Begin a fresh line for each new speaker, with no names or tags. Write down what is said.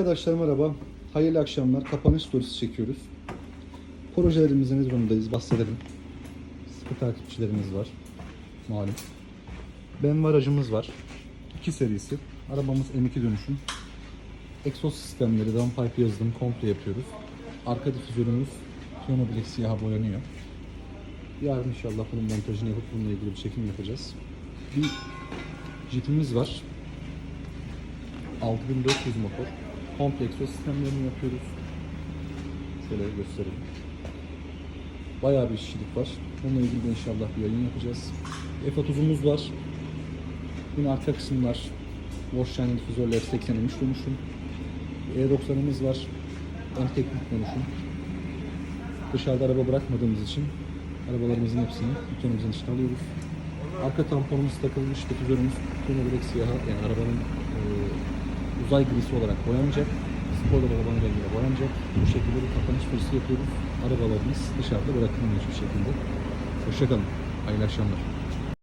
Arkadaşlar merhaba. Hayırlı akşamlar. Kapanış storiesi çekiyoruz. Projelerimizin ne durumdayız bahsedelim. Sıkı takipçilerimiz var. Malum. BMW aracımız var. 2 serisi. Arabamız M2 dönüşüm. Egzoz sistemleri, downpipe yazılım komple yapıyoruz. Arka difüzörümüz piyano bilek siyaha boyanıyor. Yarın inşallah bunun montajını yapıp bununla ilgili bir çekim yapacağız. Bir Jeep'imiz var. 6400 motor. Komple egzoz sistemlerini yapıyoruz. Şöyle göstereyim. Bayağı bir işçilik var. Onunla ilgili de inşallah bir yayın yapacağız. F30'umuz var. Yine arka kısımlar Bosch yani difüzörler 83 dönüşüm. E90'ımız var. En teknik dönüşüm. Dışarıda araba bırakmadığımız için arabalarımızın hepsini dükkanımızın içine alıyoruz. Arka tamponumuz takılmış, difüzörümüz tüm direkt siyah yani arabanın e, uzay grisi olarak boyanacak. Spoiler arabanın rengine boyanacak. Bu şekilde bir kapanış fırsatı yapıyoruz. Arabalarımız dışarıda bırakılmıyor hiçbir şekilde. Hoşçakalın. Hayırlı akşamlar.